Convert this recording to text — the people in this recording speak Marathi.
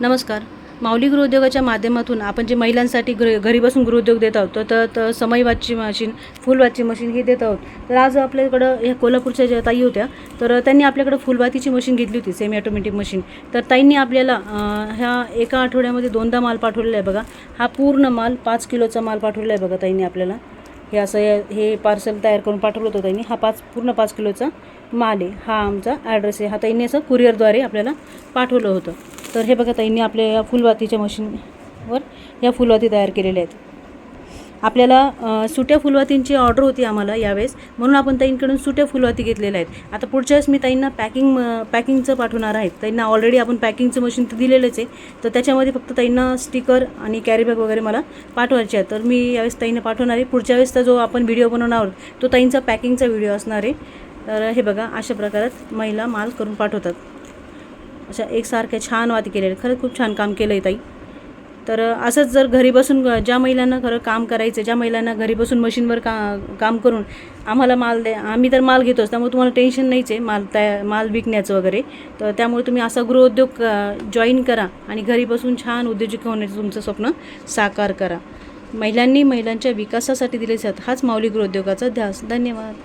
नमस्कार. माऊली गृहउद्योगाच्या माध्यमातून आपण जे महिलांसाठी घरी घरी बसून गृहउद्योग देत आहोत तर- तर तर वाचची मशीन फुलवाची मशीन हे देत आहोत. तर आज आपल्याकडं ह्या कोल्हापूरच्या ज्या ताई होत्या तर त्यांनी आपल्याकडं फुलवातीची मशीन घेतली होती सेमी ऑटोमॅटिक मशीन तर ताईंनी आपल्याला ह्या एका आठवड्यामध्ये दोनदा माल पाठवलेला आहे बघा. हा पूर्ण माल पाच किलोचा माल पाठवलेला आहे बघा ताईंनी आपल्याला. हे असं हे- हे पार्सल तयार करून पाठवलं होतं त्यांनी हा पाच पूर्ण पाच किलोचा माल आहे. हा आमचा ॲड्रेस आहे. हा ताईंनी असं कुरिअरद्वारे आपल्याला पाठवलं होतं. तर हे बघा ताईंनी आपल्या या फुलवातीच्या मशीनवर या फुलवाती तयार केलेल्या आहेत. आपल्याला सुट्या फुलवातींची ऑर्डर होती आम्हाला यावेळेस. म्हणून आपण ताईंकडून सुट्या फुलवाती घेतलेल्या आहेत. आता पुढच्या वेळेस मी ताईंना पॅकिंग पॅकिंगचं पाठवणार आहेत ताईंना ऑलरेडी आपण पॅकिंगचं मशीन तर दिलेलंच आहे. तर त्याच्यामध्ये फक्त ताईंना स्टिकर आणि कॅरीबॅग वगैरे मला पाठवायचे आहे तर मी यावेळेस ताईंना पाठवणार आहे. पुढच्या वेळेसचा जो आपण व्हिडिओ बनवणार आहोत तो ताईंचा पॅकिंगचा व्हिडिओ असणार आहे. तर हे बघा अशा प्रकारात महिला माल करून पाठवतात. अशा एकसारख्या छान वाती केलेल्या खरं खरंच खूप छान काम केलं आहे ताई. तर असंच जर घरी बसून ज्या महिलांना खरं काम करायचं ज्या महिलांना घरी बसून मशीनवर का काम करून आम्हाला माल द्या आम्ही तर माल घेतोच त्यामुळे तुम्हाला टेन्शन नाहीच आहे माल त्या माल विकण्याचं वगैरे. तर त्यामुळे तुम्ही असा गृहउद्योग जॉईन करा आणि घरी बसून छान उद्योजक होण्याचं तुमचं स्वप्न साकार करा. महिलांनी महिलांच्या विकासासाठी दिले जात हाच माऊली गृहउद्योगाचा ध्यास. धन्यवाद.